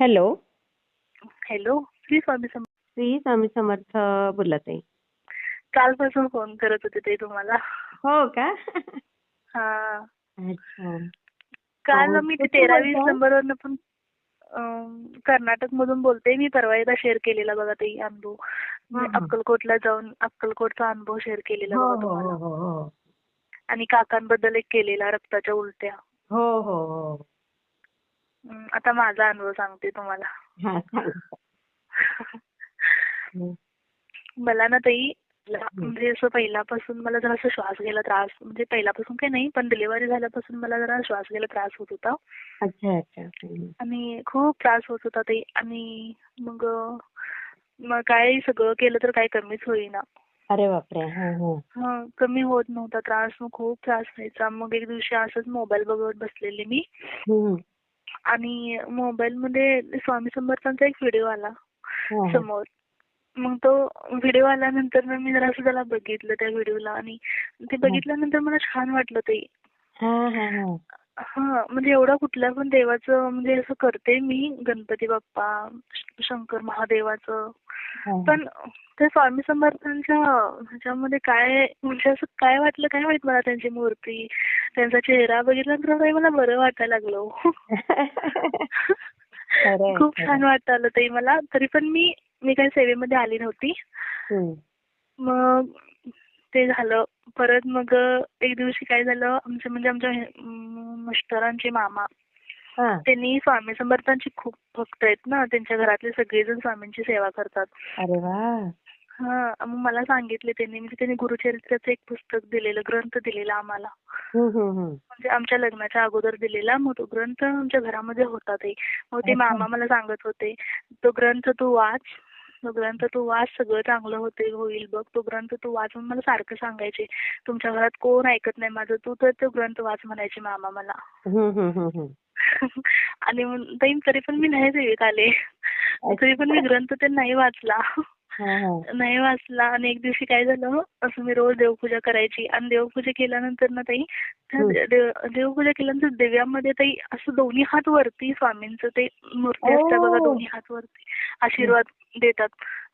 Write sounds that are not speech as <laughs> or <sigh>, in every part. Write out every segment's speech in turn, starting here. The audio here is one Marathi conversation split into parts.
हॅलो हॅलो श्री स्वामी समर्थ श्री स्वामी समर्थ बोलत आहे. कालपासून फोन करत होते ते तुम्हाला. हो का? हा. अच्छा. काल मी कुठून तेरा वीस बोलताय? नंबरवरनं पण कर्नाटक मधून बोलते मी परवा एकदा शेअर केलेला बघा ते अनुभव. अक्कलकोटला जाऊन अक्कलकोटचा अनुभव शेअर केलेला हो बघा हो तुम्हाला. हो आणि काकांबद्दल एक केलेला रक्ताच्या उलट्या. हो हो. आता माझा अनुभव सांगते तुम्हाला. <laughs> मला ना ताई म्हणजे असं पहिल्यापासून मला जरा असं श्वास घ्यायला त्रास म्हणजे पहिल्यापासून काही नाही पण डिलिव्हरी झाल्यापासून मला जरा श्वास घ्यायला त्रास होत होता. अच्छा अच्छा. आणि खूप त्रास होत होता ते आणि मग मग काय सगळं केलं तर काय कमीच होईना. अरे बापरे हा हा. हा कमी होत नव्हता त्रास. मग खूप त्रास व्हायचा. मग एक दिवशी असंच मोबाईल बघत बसलेले मी. आणि मोबाईल मध्ये स्वामी समर्थांचा एक व्हिडिओ आला हा, हा. समोर. मग तो व्हिडिओ आल्यानंतर मी जरा असं त्याला बघितलं त्या व्हिडिओला आणि ते बघितल्यानंतर मला छान वाटलं ते. हा हा हा. हा म्हणजे एवढं कुठल्या पण देवाचं म्हणजे असं करते मी गणपती बाप्पा शंकर महादेवाचं. हा. पण ते स्वामी समर्थांच्या ह्याच्यामध्ये काय म्हणजे असं काय वाटलं काय माहीत मला त्यांची मूर्ती त्यांचा चेहरा बघितल्यानंतर काही मला बरं वाटायला लागलं खूप. छान वाटायला ते मला तरी पण मी मी काही सेवेमध्ये आली नव्हती. मग ते झालं परत मग एक दिवशी काय झालं आमच्या म्हणजे आमच्या मिस्टरांचे मामा. त्यांनी स्वामी समर्थांची खूप भक्त आहेत ना त्यांच्या घरातले सगळेजण स्वामींची सेवा करतात. अरे वा. हा मग मला सांगितले त्यांनी म्हणजे त्यांनी गुरुचरित्राचं एक पुस्तक दिलेलं ग्रंथ दिलेला आम्हाला. म्हणजे आमच्या लग्नाच्या अगोदर दिलेला मग तो ग्रंथ आमच्या घरामध्ये होता ते. मग ते. मामा मला सांगत होते तो ग्रंथ तू वाच तो ग्रंथ तू वाच सगळं चांगलं होते होईल बघ तो ग्रंथ तू वाच. मला सारखं सांगायचे तुमच्या घरात कोण ऐकत नाही माझं तू तर तो ग्रंथ वाच म्हणायचे मामा मला. <laughs> आणि मग ताई तरी पण मी नाही सेवेत आले तरी पण मी ग्रंथ ते नाही वाचला. नाही वाचला. आणि एक दिवशी काय झालं असं मी रोज देवपूजा करायची. आणि देवपूजा केल्यानंतर ना ताई देवपूजा केल्यानंतर दिव्यामध्ये ताई असं दोन्ही हात वरती स्वामींचं ते मूर्ती असते बघा. दोन्ही हात वरती. आशीर्वाद देतात.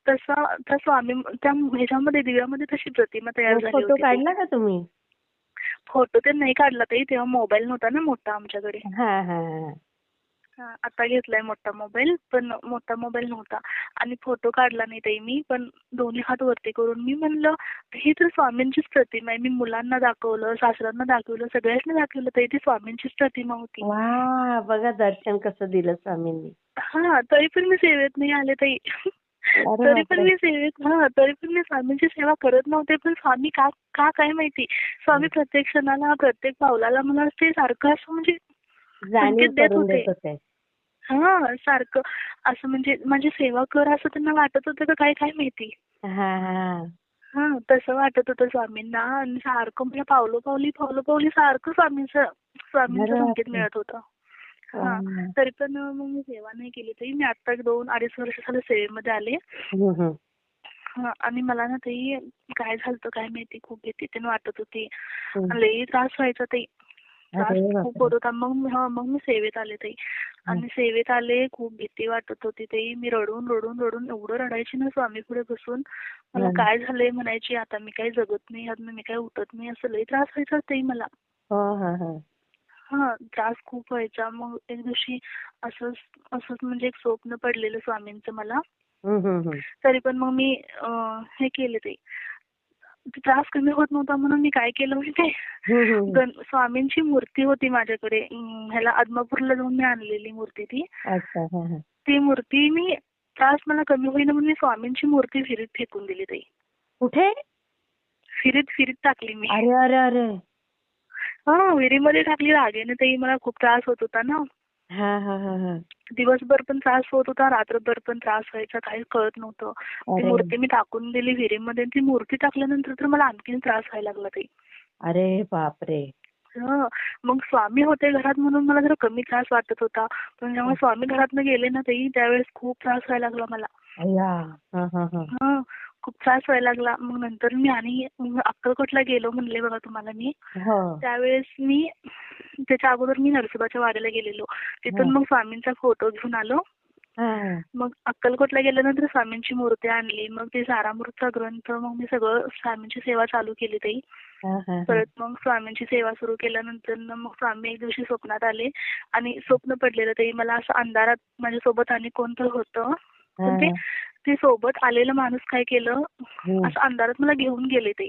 तसा त्या स्वामी त्या ह्याच्यामध्ये दिव्यामध्ये तशी प्रतिमा तयार झाली होती. काढला का तुम्ही? फोटो ते नाही काढला ताई तेव्हा मोबाईल नव्हता ना मोठा आमच्याकडे. हा हा हा. हा, आता घेतलाय मोठा मोबाईल पण मोठा मोबाईल नव्हता. आणि फोटो काढला नाही ताई मी पण दोन्ही हात वरती करून मी म्हणलं ही तर स्वामींचीच प्रतिमा आहे. मी मुलांना दाखवलं सासऱ्यांना दाखवलं सगळ्यांना दाखवलं तरी ती स्वामींचीच प्रतिमा होती. वा बघा दर्शन कसं दिलं स्वामींनी. हा तरी पण मी सेवेत नाही आले ताई. तरी पण. मी सेवेत हा तरी पण मी स्वामींची सेवा करत नव्हते पण स्वामी का का काय माहिती स्वामी प्रत्येक क्षणाला प्रत्येक पावलाला मला ते सारखं असं म्हणजे जाणीव देत करून होते. देत होते हा सारखं असं म्हणजे माझी सेवा कर असं त्यांना वाटत होतं का काय काय माहिती हा तसं वाटत होतं स्वामींना आणि सारखं म्हणजे पावलो पावली पावलो पावली सारखं स्वामींचं स्वामींचं संकेत. मिळत होतं. तरी पण मग मी सेवा नाही केली. तरी मी आता दोन अडीच वर्ष झालं सेवेमध्ये आले. हा आणि मला ना ताई काय झालं काय माहिती खूप भीती त्यानं वाटत होती. लई त्रास व्हायचा ताई त्रास खूप. होत होता. मग हा मग मी सेवेत आले ताई आणि सेवेत आले खूप भीती वाटत होती ताई मी रडून रडून रडून एवढं रडायची ना स्वामी पुढे बसून. मला. काय झालंय म्हणायची आता मी काही जगत नाही आता मी काही उठत नाही असं लई त्रास व्हायचा ताई मला. हो त्रास खूप व्हायचा. मग एक दिवशी असंच असंच म्हणजे एक स्वप्न पडलेलं स्वामींचं मला. हम्म, हम्म, हम्म. तरी पण मग मी अं, हे केले ते. ते त्रास कमी होत नव्हता म्हणून मी काय केलं माहिती हम्म, हम्म, हम्म. गण स्वामींची मूर्ती होती माझ्याकडे. अं, ह्याला आदमापूरला जाऊन मी आणलेली मूर्ती ती. अच्छा हा हा. ती मूर्ती मी त्रास मला कमी होईना म्हणून मी स्वामींची मूर्ती फिरीत फेकून दिली ताई. कुठे? फिरीत फिरीत टाकली मी. अरे अरे अरे. हा विहिरीमध्ये टाकली रागेने ताई मला खूप त्रास होत होता ना. हा हा हा हा. दिवसभर पण त्रास होत होता रात्रभर पण त्रास व्हायचा काही कळत नव्हतं. ती. मूर्ती मी टाकून दिली विहिरीमध्ये ती मूर्ती टाकल्यानंतर तर मला आणखीन त्रास व्हायला लागला ताई अरे बापरे. हं. मग स्वामी होते घरात म्हणून मला जरा कमी त्रास वाटत होता. पण जेव्हा स्वामी घरातनं गेले ना ताई त्यावेळेस खूप त्रास व्हायला लागला मला. हं. खूप त्रास व्हायला लागला. मग नंतर मी आणि अक्कलकोटला गेलो म्हणले बघा तुम्हाला मी. हो. त्यावेळेस मी त्याच्या अगोदर मी नरसोबाच्या वाड्याला गेलेलो. तिथून. मग स्वामींचा फोटो घेऊन आलो. मग अक्कलकोटला गेल्यानंतर स्वामींची मूर्ती आणली. मग ते सारामृतचा ग्रंथ मग मी सगळं स्वामींची सेवा चालू केली ताई. परत मग स्वामींची सेवा सुरू केल्यानंतर मग स्वामी एक दिवशी स्वप्नात आले. आणि स्वप्न पडलेलं ताई मला असं अंधारात माझ्यासोबत आणि कोणतं होतं. पण ते ते सोबत आलेलं माणूस काय केलं? हम्म. असं अंधारात मला घेऊन गेले ते.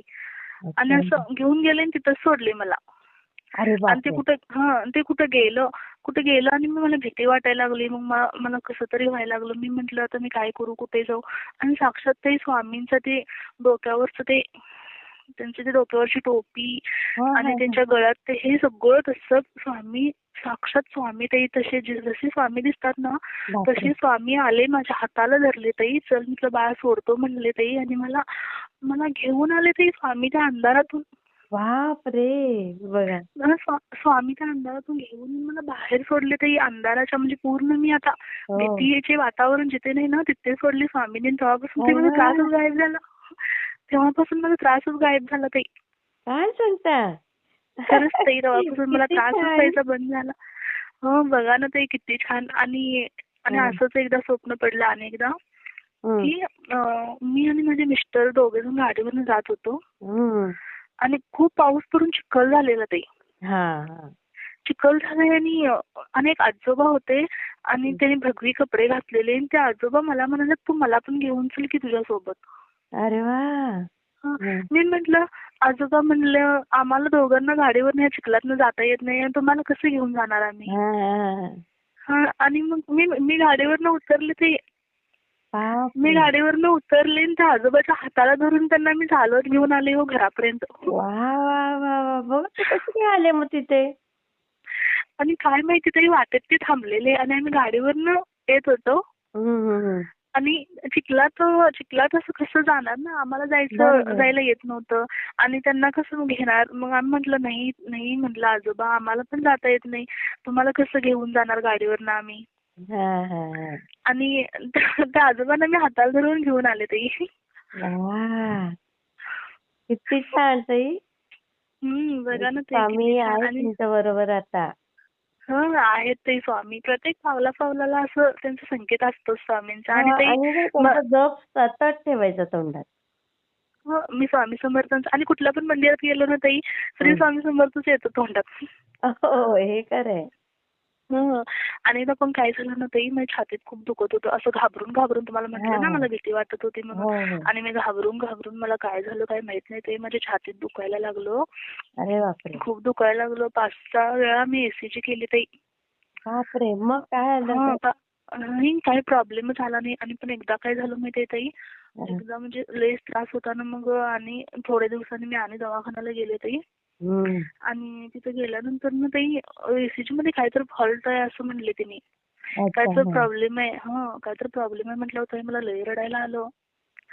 आणि. असं घेऊन गेले आणि तिथंच सोडले मला. आणि ते कुठं हा ते कुठं गेलं? कुठं गेलं आणि मग मला भीती वाटायला लागली. मग मला कसं तरी व्हायला लागलं. मी म्हंटल आता मी काय करू? कुठे जाऊ? आणि साक्षात ते स्वामींचं ते डोक्यावरचं ते त्यांची ते डोक्यावरची टोपी आणि. त्यांच्या गळ्यात ते हे सगळं तसं स्वामी साक्षात स्वामी ताई तसे जसे स्वामी दिसतात ना. तसे स्वामी आले माझ्या हाताला धरले ताई चल म्हटलं बाळा सोडतो म्हणले ताई आणि मला मला घेऊन आले ताई स्वामी त्या अंधारातून बापरे बघा स्वामी त्या अंधारातून घेऊन मला बाहेर सोडले ताई अंधाराच्या म्हणजे पूर्ण मी आता हो. भीतीचे वातावरण जिथे नाही ना तिथे सोडले स्वामीने तेव्हापासून ते हो मला ना. त्रासच गायब झाला तेव्हापासून मला त्रासच गायब झाला ताई काय सांगता खरंच ताई तेव्हापासून मला छान. व्हायचा बंद झाला हो बघा ना ताई किती छान आणि आणि. असंच एकदा स्वप्न पडलं अनेकदा. की अं, मी आणि माझे मिस्टर दोघे जण गाडीवरून जात होतो हम्म. आणि खूप पाऊस पडून चिखल झालेला ताई हा हा चिखल झालाय आणि अं, आणि एक आजोबा होते आणि. त्यांनी भगवी कपडे घातलेले आणि ते आजोबा मला म्हणाले तू मला पण घेऊन चल की तुझ्यासोबत अरे वा. मी म्हंटल आजोबा म्हणलं आम्हाला दोघांना गाडीवर ह्या चिखलातनं जाता येत नाही आणि तुम्हाला कसं घेऊन जाणार आम्ही? हा, आणि मग मी मी गाडीवरनं उतरले ते. मी गाडीवरनं उतरले आणि त्या आजोबाच्या हाताला धरून त्यांना मी चालवत घेऊन आले हो घरापर्यंत. वा वा वा वा. बघ ते कसे काय आले मग तिथे? आणि काय माहिती तरी वाटेत ते थांबलेले आणि आम्ही गाडीवरनं येत होतो. हम्म, हम्म, हम्म. आणि चिखलात चिखलात असं कसं जाणार ना? आम्हाला जायचं. जायला येत नव्हतं. आणि त्यांना कसं घेणार? मग आम्ही म्हटलं नाही नाही म्हटलं आजोबा आम्हाला पण जाता येत नाही. तुम्हाला कसं घेऊन जाणार गाडीवरनं आम्ही? हा हा हा. आणि त्या आजोबांना मी हाताला धरून घेऊन आले ते. किती छान ताई. हम्म बघा ना ते छान. आहे तुमच्या बरोबर आता. हं आहेत ते स्वामी. प्रत्येक पावला पावलाला असं त्यांचा संकेत असतो स्वामींचा आणि ते जप सतत ठेवायचा तोंडात? हो, मी स्वामी समर्थांचं आणि कुठल्या पण मंदिरात गेलो ना ताई श्री. स्वामी समर्थच येतो तोंडात. हो हे खरंय. हं. आणि एकदा पण काय झालं ना ताई माझ्या छातीत खूप दुखत होतं. असं घाबरून घाबरून तुम्हाला म्हटलं ना हा. मला भीती वाटत होती हो म्हणून. हो आणि मी घाबरून घाबरून मला काय झालं काय माहीत नाही ते माझ्या छातीत दुखायला लागलो. अरे बापरे. खूप दुखायला लागलो. पाच सहा वेळा मी एसीची केली ताई बापरे. मग काय हं, झालं नाही काही प्रॉब्लेमच आला नाही. आणि पण एकदा काय झालं माहितीये ताई? हं. एकदा म्हणजे लयच त्रास होता ना मग आणि थोड्या दिवसांनी मी आणि दवाखान्याला गेले ताई. आणि तिथे गेल्यानंतर ना ताई एसीजी मध्ये काहीतरी फॉल्ट आहे असं म्हणले अच्छा, काहीतरी. प्रॉब्लेम आहे. हा काहीतरी प्रॉब्लेम आहे म्हटल्यावर मला लय रडायला आलं.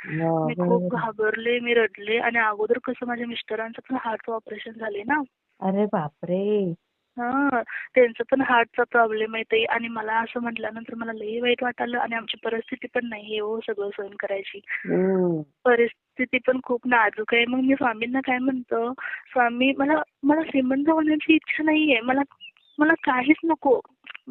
मी. खूप घाबरले मी रडले आणि अगोदर कसं माझ्या मिस्टरांचं पण हार्टचं ऑपरेशन झाले ना. अरे बापरे. हा त्यांचं पण हार्टचा प्रॉब्लेम आहे ताई. आणि मला असं म्हटल्यानंतर मला लई वाईट वाटलं आणि आमची परिस्थिती पण नाही हो सगळं सहन करायची. परिस्थिती पण खूप नाजूक आहे. मग मी स्वामींना काय म्हणतो? स्वामी मला मला श्रीमंत होण्याची इच्छा नाहीये. मला मला काहीच नको.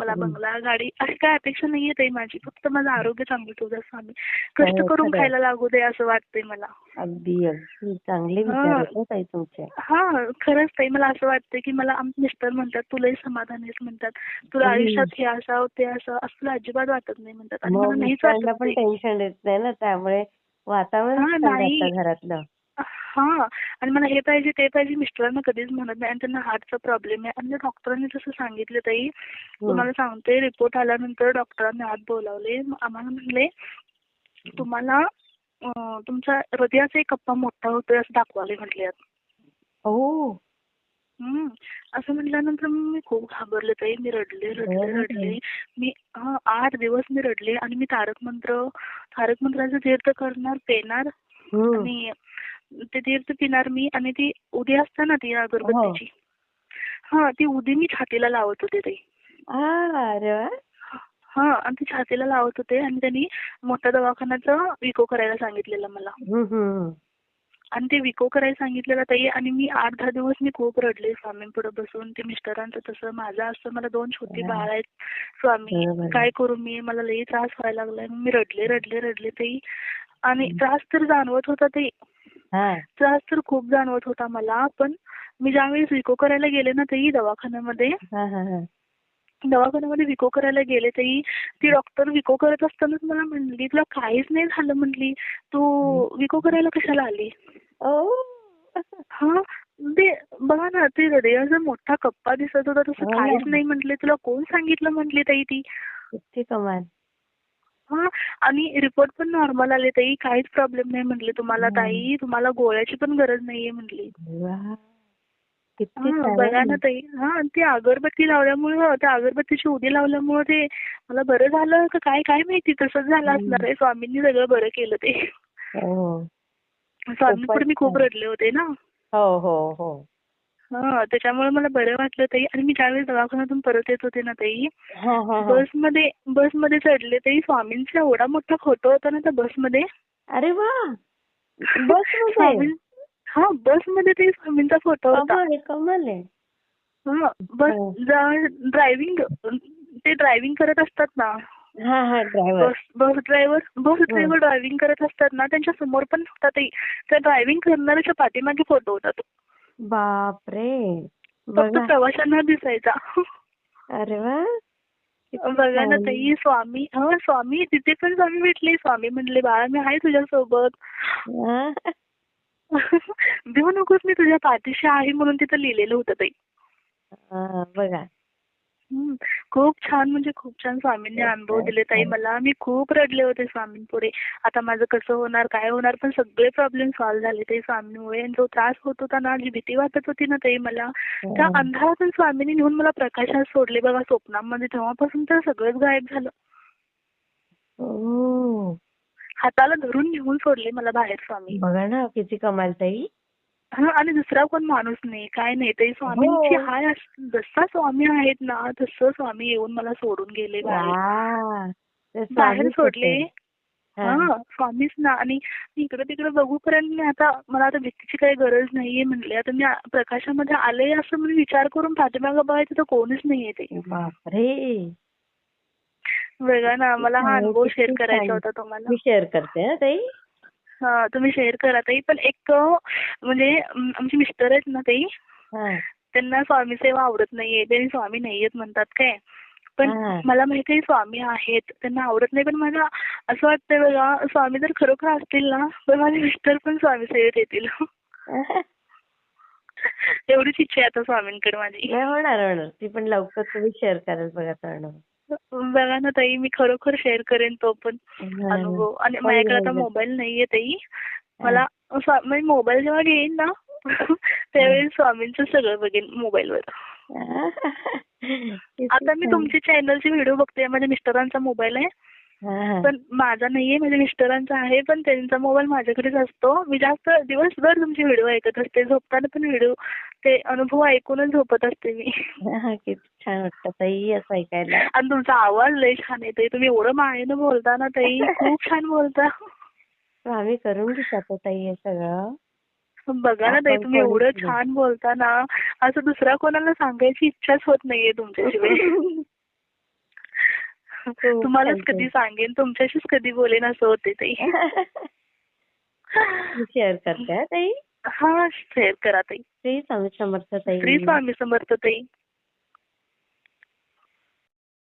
मला. बंगला गाडी अशी काय अपेक्षा नाहीये ताई माझी फक्त माझं आरोग्य चांगलं ठेवू द्या स्वामी कष्ट हो, करून. खायला लागू दे असं वाटतंय मला अगदी अगदी चांगले हा. विचार आहेत हो ताई तुमचे हा खरंच ताई मला असं वाटतं की मला मिस्टर म्हणतात तुलाही समाधान आहेस म्हणतात तुला हम्म. आयुष्यात हे असावं ते असावं असं तुला अजिबात वाटत नाही म्हणतात आणि मग मला नाहीच मिस्टरांना वाटत पण ताई. टेन्शन येत नाही ना त्यामुळे वातावरण हा, छान नाही. घरातलं हा आणि मला हे पाहिजे ते पाहिजे मिस्टरांना कधीच म्हणत नाही. आणि त्यांना हार्टचा प्रॉब्लेम आहे. आणि डॉक्टरांनी जसं सांगितलं ताई तुम्हाला सांगते रिपोर्ट आल्यानंतर डॉक्टरांनी आत बोलावले. आम्हाला म्हणले तुम्हाला तुमचा हृदयाचा एक कप्पा मोठा होतोय असं दाखवाले म्हटले हो. असं म्हटल्यानंतर मी खूप घाबरले ताई. मी रडले रडले. रडले. मी हा आठ दिवस मी रडले. आणि मी तारक मंत्र तारक मंत्राचं तीर्थ करणार पेणार. हम्म. आणि ते तीर्थ पिणार मी आणि ती उदी असते ना ती अगरबत्तीची हा. ती उदी मी छातीला लावत होते वा. हा आणि ती छातीला लावत होते आणि त्यांनी मोठ्या दवाखान्याचं विको करायला सांगितलेलं मला. आणि ते विको करायला सांगितलेलं ताई आणि मी आठ दहा दिवस मी खूप रडले स्वामींपुढे बसून. ते मिस्टरांचं तसं माझं असं मला दोन छोटी हा. बाळ आहेत. स्वामी. काय करू मी? मला लई त्रास व्हायला लागलाय. मी रडले रडले रडले ताई. आणि. त्रास तर जाणवत होता ताई. हा त्रास तर खूप जाणवत होता मला पण मी ज्यावेळेस विको करायला गेले ना ताई दवाखान्यामध्ये दवाखान्यामध्ये विको करायला गेले तरी ती डॉक्टर विको करत असतानाच मला म्हणली तुला काहीच नाही झालं म्हणली. तू विको करायला कशाला आली? हा. ते बघा ना ते हृदयाचा मोठा कप्पा दिसत होता तसं हो. काहीच नाही म्हटले. तुला कोण सांगितलं म्हटली ताई ती? कमाल. हा आणि रिपोर्ट पण नॉर्मल आले ताई काहीच प्रॉब्लेम नाही म्हटले तुम्हाला. ताई. तुम्हाला गोळ्याची पण गरज नाहीये छान. बघा. ना ताई. हा ती अगरबत्ती लावल्यामुळं त्या अगरबत्तीची उदी लावल्यामुळं ते मला बरं झालं का काय काय माहिती? तसंच झालं. असणार आहे. स्वामींनी सगळं बरं केलं ते. हो. स्वामींपुढे मी खूप. रडले होते ना. हो हो हो. हा त्याच्यामुळे मला बरं वाटलं ताई. आणि मी ज्यावेळेस दवाखान्यातून परत येत होते ना ताई हा हा हा. बसमध्ये बसमध्ये चढले ताई स्वामींचा एवढा मोठा फोटो होता ना त्या बसमध्ये. अरे वा! बस हा बसमध्ये ते स्वामींचा फोटो होता. कमाल आहे. हा बस हो. ड्रायव्हिंग ते ड्रायव्हिंग करत असतात ना. हा हा bus bus driver bus driver driving करत असतात ना त्यांच्यासमोर पण होता ते त्या ड्रायव्हिंग करणाऱ्याच्या पाठीमागे फोटो होता तो. बापरे. फक्त बघा. प्रवाशांना दिसायचा. अरे वा. किती बघा ना छान. ताई स्वामी हा स्वामी तिथे पण स्वामी भेटले. स्वामी म्हणले बाळा मी आहे तुझ्यासोबत. हा. <laughs> देऊ नकोस मी तुझ्या पाठीशी आहे म्हणून तिथं लिहिलेलं होतं ताई. हा, बघा. खूप छान म्हणजे खूप छान स्वामींनी अनुभव दिले ताई. मला मी खूप रडले होते स्वामींपुढे. आता माझं कसं होणार काय होणार पण सगळे प्रॉब्लेम सॉल्व्ह झाले ते स्वामीमुळे. जो त्रास होत होता ना जी भीती वाटत होती ना ताई मला त्या हा. अंधारातून स्वामींनी नेऊन मला प्रकाशात सोडले. बघा स्वप्नामध्ये तेव्हापासून तर सगळंच गायब झालं. ओ हाताला धरून घेऊन सोडले मला बाहेर स्वामी. बघा ना किती कमाल ताई. हा आणि दुसरा कोण माणूस नाही काय नाही. ते स्वामींची हो. हाय जसा स्वामी आहेत ना तसं स्वामी येऊन मला सोडून गेले बाहेर. बाहेर सोडले. हा. स्वामीच ना. आणि इकडे तिकडे बघूपर्यंत मी आता मला आता भीतीची काही गरज नाहीये म्हणले. आता मी प्रकाशामध्ये आले असं मी विचार करून पाठीमागं बघायचं तर कोणीच नाहीये ते. बघा ना मला हा अनुभव शेअर करायचा. होता तुम्हाला. मी शेअर करते ताई. हा तुम्ही शेअर करा ताई. पण एक म्हणजे आमचे मिस्टर आहेत ना ताई त्यांना स्वामी सेवा आवडत नाहीये. त्यांनी स्वामी नाहीयेत म्हणतात काय. पण. मला माहिती आहे स्वामी आहेत. त्यांना आवडत नाही. पण मला असं वाटतंय बघा स्वामी जर खरोखर असतील ना तर माझे मिस्टर पण स्वामी सेवेत येतील. <laughs> एवढीच इच्छा आहे आता स्वामींकडे माझी. होणार होणार. ती पण लवकर तुम्ही शेअर कराल बघा तो बघा ना ताई मी खरोखर शेअर करेन तो पण हा. अनुभव आणि होईल, माझ्याकडे आता होईल. मोबाईल नाहीये ताई मला म्हणजे मोबाईल जेव्हा घेईन ना <laughs> त्यावेळी स्वामींचं सगळं बघेन मोबाईलवर किती <laughs> आता मी छान. तुमचे चॅनलचे व्हिडिओ बघते माझ्या मिस्टरांचा मोबाईल आहे हा, हा. पण माझा नाहीये माझ्या मिस्टरांचा आहे पण त्यांचा मोबाईल माझ्याकडेच असतो. मी जास्त दिवसभर तुमचे व्हिडिओ ऐकत असते झोपताना पण व्हिडिओ ते अनुभव ऐकूनच झोपत असते मी. किती छान वाटतं ताई असं ऐकायला. आणि तुमचा आवाज लय छान आहे ताई तुम्ही एवढं मायेनं बोलता ना ताई खूप छान बोलता. आम्ही करून घेतात ताई हे सगळं. बघा ना ताई तुम्ही एवढं. छान बोलता ना असं दुसऱ्या कोणाला सांगायची इच्छाच होत नाहीये तुमच्याशिवाय. <laughs> तुम्हालाच छान, कधी सांगेन तुमच्याशीच कधी बोलेन असं होते ताई. <laughs> शेअर करते हा ताई. हा शेअर करा ताई. श्री स्वामी समर्थ ताई. श्री स्वामी समर्थ ताई.